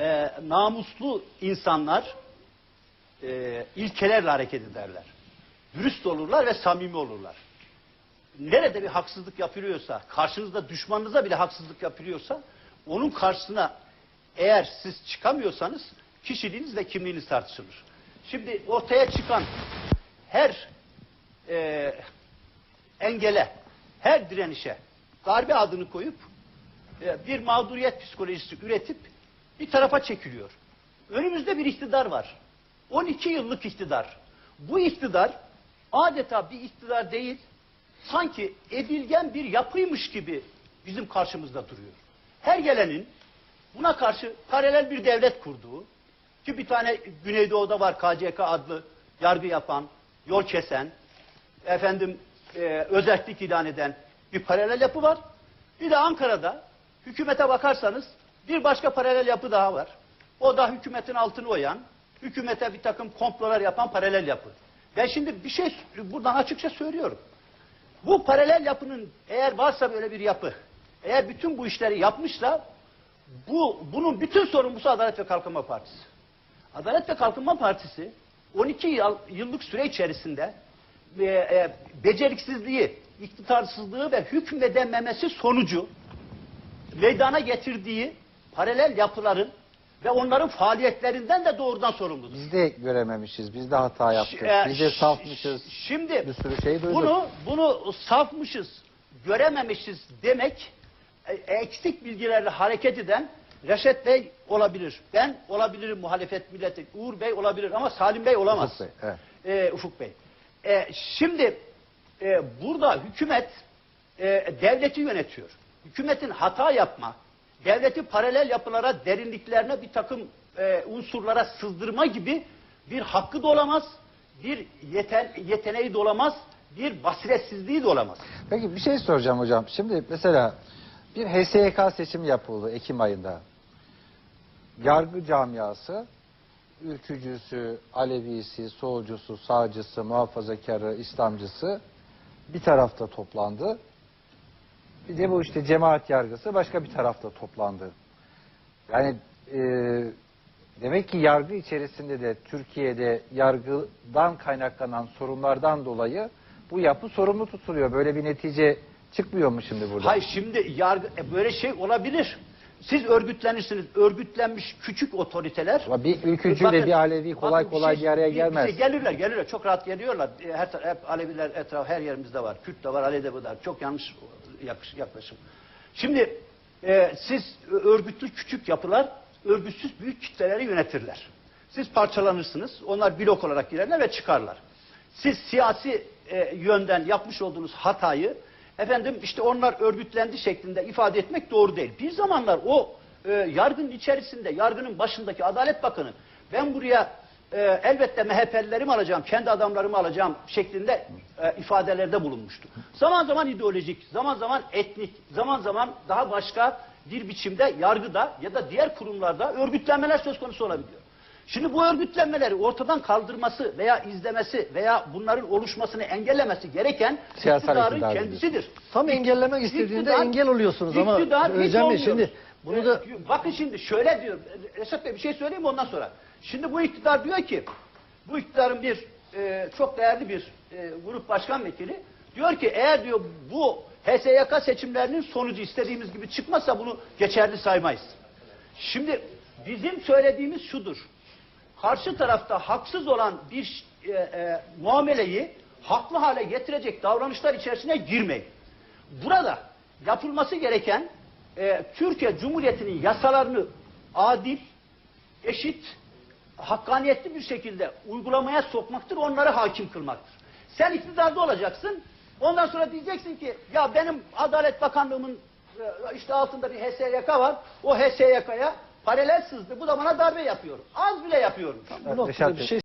e, namuslu insanlar e, ilkelerle hareket ederler. Dürüst olurlar ve samimi olurlar. Nerede bir haksızlık yapılıyorsa, karşınızda düşmanınıza bile haksızlık yapılıyorsa, onun karşısına eğer siz çıkamıyorsanız kişiliğiniz ve kimliğiniz tartışılır. Şimdi ortaya çıkan her e, engele, her direnişe darbe adını koyup e, bir mağduriyet psikolojisi üretip bir tarafa çekiliyor. Önümüzde bir iktidar var. 12 yıllık iktidar. Bu iktidar adeta bir iktidar değil, sanki edilgen bir yapıymış gibi bizim karşımızda duruyor. Her gelenin buna karşı paralel bir devlet kurduğu, ki bir tane Güneydoğu'da var KCK adlı yargı yapan, yol kesen, efendim e, özellik ilan eden bir paralel yapı var. Bir de Ankara'da hükümete bakarsanız bir başka paralel yapı daha var. O da hükümetin altını oyan, hükümete bir takım komplolar yapan paralel yapı. Ben şimdi bir şey buradan açıkça söylüyorum. Bu paralel yapının eğer varsa böyle bir yapı, eğer bütün bu işleri yapmışsa bu bunun bütün sorumlusu Adalet ve Kalkınma Partisi. Adalet ve Kalkınma Partisi 12 yıl, yıllık süre içerisinde e, e, beceriksizliği, iktidarsızlığı ve hükmedememesi sonucu meydana getirdiği paralel yapıların ve onların faaliyetlerinden de doğrudan sorumludur. Biz de görememişiz, biz de hata yaptık, e, biz de safmışız. Şimdi Bir sürü şey duyduk. bunu bunu safmışız, görememişiz demek e, eksik bilgilerle hareket eden Reşet Bey olabilir. Ben olabilirim muhalefet milleti. Uğur Bey olabilir ama Salim Bey olamaz. Ufuk Bey, evet. E, Ufuk Bey. E, şimdi e, burada hükümet e, devleti yönetiyor. Hükümetin hata yapma, devleti paralel yapılara, derinliklerine bir takım e, unsurlara sızdırma gibi bir hakkı da olamaz, bir yeten, yeteneği de olamaz, bir basiretsizliği de olamaz. Peki bir şey soracağım hocam. Şimdi mesela bir HSYK seçimi yapıldı Ekim ayında. Yargı camiası, ülkücüsü, Alevisi, solcusu, sağcısı, muhafazakarı, İslamcısı bir tarafta toplandı. Bir de bu işte cemaat yargısı başka bir tarafta toplandı. Yani e, demek ki yargı içerisinde de Türkiye'de yargıdan kaynaklanan sorunlardan dolayı bu yapı sorumlu tutuluyor. Böyle bir netice çıkmıyor mu şimdi burada? Hayır şimdi yargı e, böyle şey olabilir. Siz örgütlenirsiniz. Örgütlenmiş küçük otoriteler. Ama bir ülkücüyle Bakın- bir Alevi kolay bakın kolay bir araya bir- gelmez. Bir şey gelirler, gelirler. Çok rahat geliyorlar. E, Her, hep Aleviler etraf her yerimizde var. Kürt de var, Alevi de var. Çok yanlış yaklaşım. Şimdi e, siz örgütlü küçük yapılar örgütsüz büyük kitleleri yönetirler. Siz parçalanırsınız. Onlar blok olarak girerler ve çıkarlar. Siz siyasi e, yönden yapmış olduğunuz hatayı efendim işte onlar örgütlendi şeklinde ifade etmek doğru değil. Bir zamanlar o e, yargının içerisinde, yargının başındaki Adalet Bakanı ben buraya e, elbette MHP'lilerimi alacağım, kendi adamlarımı alacağım şeklinde e, ifadelerde bulunmuştu. Zaman zaman ideolojik, zaman zaman etnik, zaman zaman daha başka bir biçimde yargıda ya da diğer kurumlarda örgütlenmeler söz konusu olabiliyor. Şimdi bu örgütlenmeleri ortadan kaldırması veya izlemesi veya bunların oluşmasını engellemesi gereken Siyasal iktidarın iktidar kendisidir. Tam engellemek istediğinde İktidar- engel oluyorsunuz ama Özcan Bey şimdi bunu da bakın şimdi şöyle diyor. Esat Bey bir şey söyleyeyim mi ondan sonra. Şimdi bu iktidar diyor ki bu iktidarın bir e, çok değerli bir e, grup başkan vekili diyor ki eğer diyor bu HSYK seçimlerinin sonucu istediğimiz gibi çıkmazsa bunu geçerli saymayız. Şimdi bizim söylediğimiz şudur. Karşı tarafta haksız olan bir e, e, muameleyi haklı hale getirecek davranışlar içerisine girmeyin. Burada yapılması gereken e, Türkiye Cumhuriyeti'nin yasalarını adil, eşit, hakkaniyetli bir şekilde uygulamaya sokmaktır, onları hakim kılmaktır. Sen iktidarda olacaksın, ondan sonra diyeceksin ki ya benim Adalet Bakanlığımın e, işte altında bir HSYK var, o HSYK'ya paralel sızdı, bu da bana darbe yapıyor. Az bile yapıyormuş. bu noktada bir şey